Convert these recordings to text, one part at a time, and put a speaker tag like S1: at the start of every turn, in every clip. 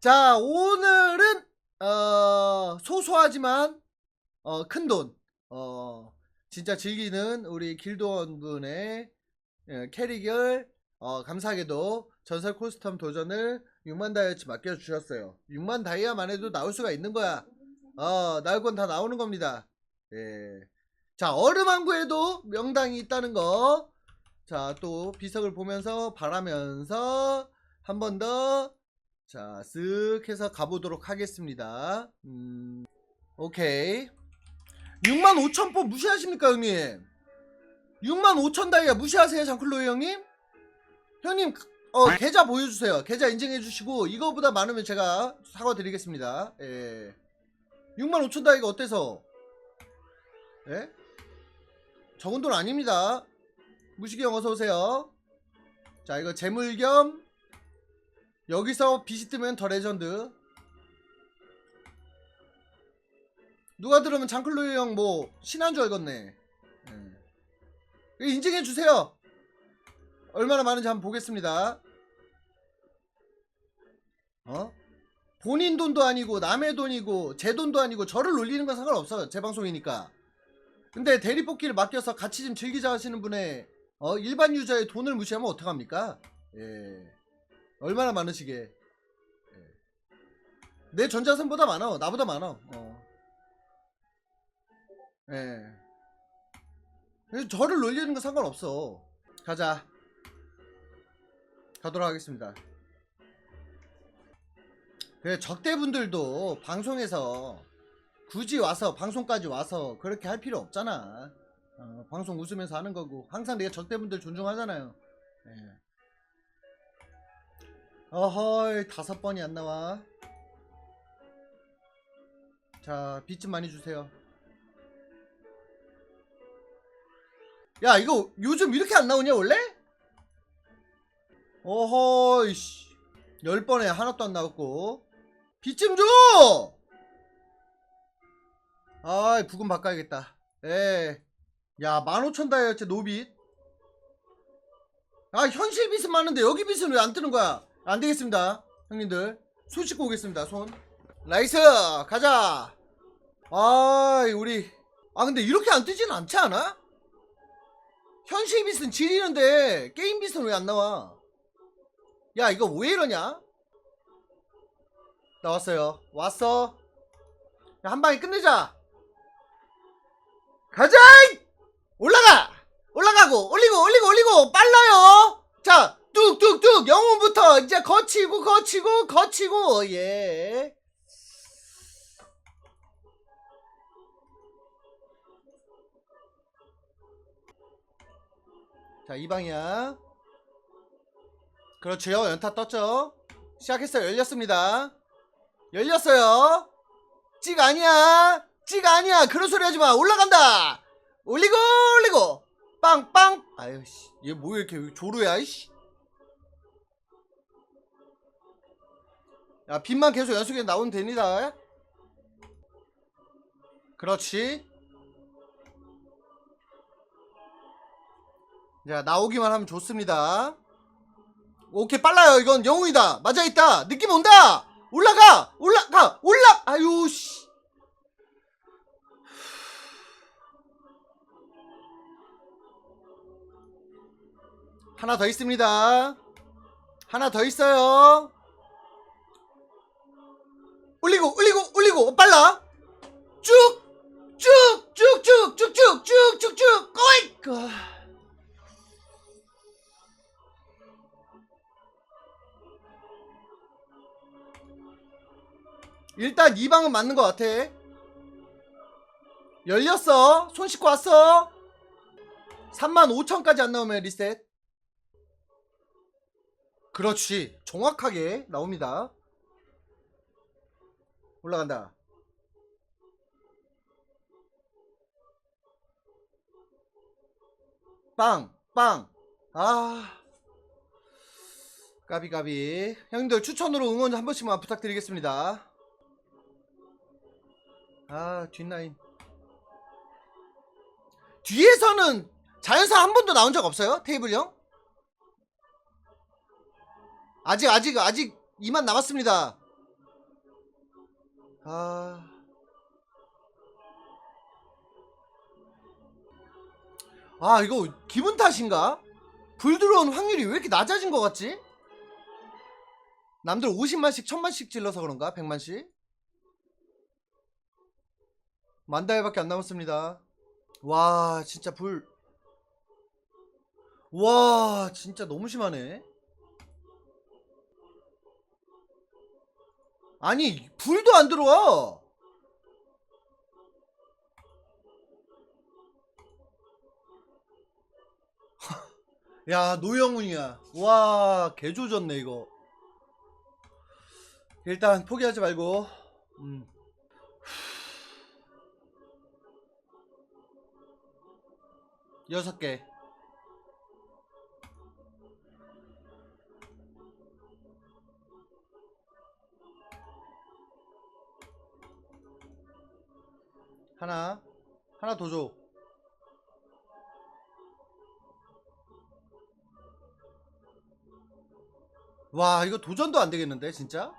S1: 자, 오늘은 어, 소소하지만 어, 큰 돈. 어, 진짜 즐기는 우리 길도원 분의 예, 캐릭을 어, 감사하게도 전설 코스텀 도전을 6만 다이어치 맡겨 주셨어요. 6만 다이아만 해도 나올 수가 있는 거야. 어, 나올 건 다 나오는 겁니다. 예. 자, 얼음왕구에도 명당이 있다는 거. 자, 또 비석을 보면서 바라면서 한 번 더 자, 쓱 해서 가보도록 하겠습니다. 음, 오케이. 65,000포 무시하십니까, 형님? 65,000 다이아 무시하세요, 장클로이 형님? 형님, 어, 계좌 보여주세요. 계좌 인증해주시고, 이거보다 많으면 제가 사과드리겠습니다. 예. 65,000 다이가 어때서? 예? 적은 돈 아닙니다. 무식이 형 어서오세요. 자, 이거 재물 겸 여기서 빛이 뜨면 더 레전드. 누가 들으면 장클로이 형 뭐 신한 줄 알겠네. 예. 인증해 주세요. 얼마나 많은지 한번 보겠습니다. 어? 본인 돈도 아니고 남의 돈이고 제 돈도 아니고 저를 놀리는 건 상관없어요. 제 방송이니까. 근데 대리 뽑기를 맡겨서 같이 좀 즐기자 하시는 분의 어, 일반 유저의 돈을 무시하면 어떡합니까? 예. 얼마나 많으시게. 예. 내 전자선보다 많어. 나보다 많어. 어. 예. 저를 놀리는 건 상관없어. 가자. 가도록 하겠습니다. 그 적대분들도 방송에서 굳이 와서 방송까지 와서 그렇게 할 필요 없잖아. 어, 방송 웃으면서 하는 거고 항상 내가 적대분들 존중하잖아요. 예. 어허이 다섯 번이 안 나와. 자, 빚좀 많이 주세요. 야, 이거 요즘 이렇게 안 나오냐, 원래? 어허이, 씨. 열 번에 하나도 안 나왔고. 빚좀 줘! 아이, 부금 바꿔야겠다. 에. 야, 15,000 다이어트 노빚. 아, 현실 빚은 많은데 여기 빚은 왜 안 뜨는 거야? 안 되겠습니다. 형님들. 손 씻고 오겠습니다, 손. 나이스! 가자! 아이, 우리. 아, 근데 이렇게 안 뜨진 않지 않아? 현실 빚은 지리는데, 게임 빚은 왜 안 나와? 야, 이거 왜 이러냐? 나왔어요. 왔어. 야, 한 방에 끝내자! 가자! 올라가! 올라가고, 올리고, 올리고, 올리고, 빨라요! 자, 뚝뚝뚝, 영혼부터 이제 거치고, 거치고, 거치고, 예. 자, 이 방이야. 그렇죠. 연타 떴죠? 시작했어요. 열렸습니다. 열렸어요. 찍 아니야. 찍 아니야. 그런 소리 하지 마. 올라간다. 올리고, 올리고. 빵빵. 아유 씨. 얘 뭐야 이렇게 조루야 이씨. 야, 빛만 계속 연속에 나오면 됩니다. 그렇지. 자, 나오기만 하면 좋습니다. 오케이, 빨라요. 이건 영웅이다. 맞아 있다. 느낌 온다. 올라가! 올라가! 올라! 아유, 씨. 하나 더 있습니다. 하나 더 있어요. 올리고, 올리고, 올리고, 빨라. 쭉! 쭉! 쭉! 쭉! 쭉! 쭉! 쭉! 쭉! 쭉! 꼬이! 일단 이 방은 맞는 것 같아. 열렸어. 손 씻고 왔어. 35,000까지 안 나오면 리셋. 그렇지. 정확하게 나옵니다. 올라간다. 빵, 빵. 아. 까비까비. 형님들 추천으로 응원 한 번씩만 부탁드리겠습니다. 아, 뒷라인. 뒤에서는 자연사 한 번도 나온 적 없어요? 테이블 형? 아직 아직 아직 2만 남았습니다. 아. 아, 이거 기분 탓인가? 불 들어온 확률이 왜 이렇게 낮아진 것 같지? 남들 50만씩, 1000만씩 질러서 그런가? 100만씩? 만 달밖에 안 남았습니다. 와, 진짜 불. 와, 진짜 너무 심하네. 아니, 불도 안 들어와. 야, 노영훈이야. 와, 개 조졌네, 이거. 일단 포기하지 말고. 음. 여섯 개. 하나. 하나 더 줘. 와, 이거 도전도 안 되겠는데, 진짜?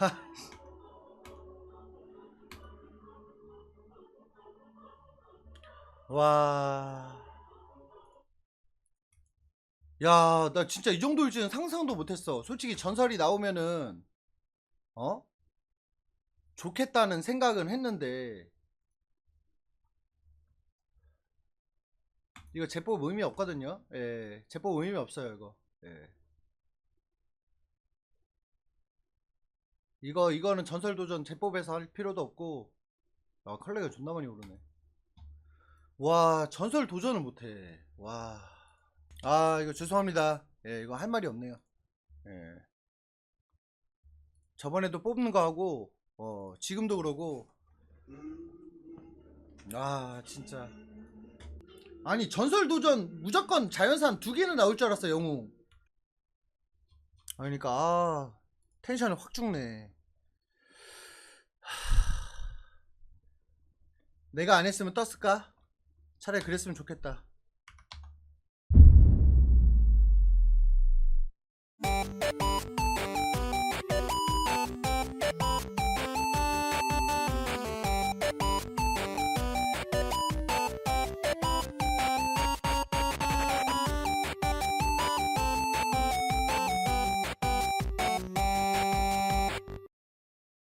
S1: 와. 야, 나 진짜 이 정도일 줄은 상상도 못했어. 솔직히 전설이 나오면은, 어? 좋겠다는 생각은 했는데, 이거 제법 의미 없거든요. 예, 제법 의미 없어요, 이거. 예. 이거, 이거는 전설 도전 제법에서 할 필요도 없고, 아, 컬러가 존나 많이 오르네. 와, 전설 도전을 못해. 와. 아, 이거 죄송합니다. 예, 이거 할 말이 없네요. 예. 저번에도 뽑는 거 하고, 어, 지금도 그러고, 아, 진짜. 아니, 전설 도전 무조건 자연산 두 개는 나올 줄 알았어, 영웅. 아, 그러니까, 아, 텐션이 확 죽네. 하... 내가 안 했으면 떴을까? 차라리 그랬으면 좋겠다.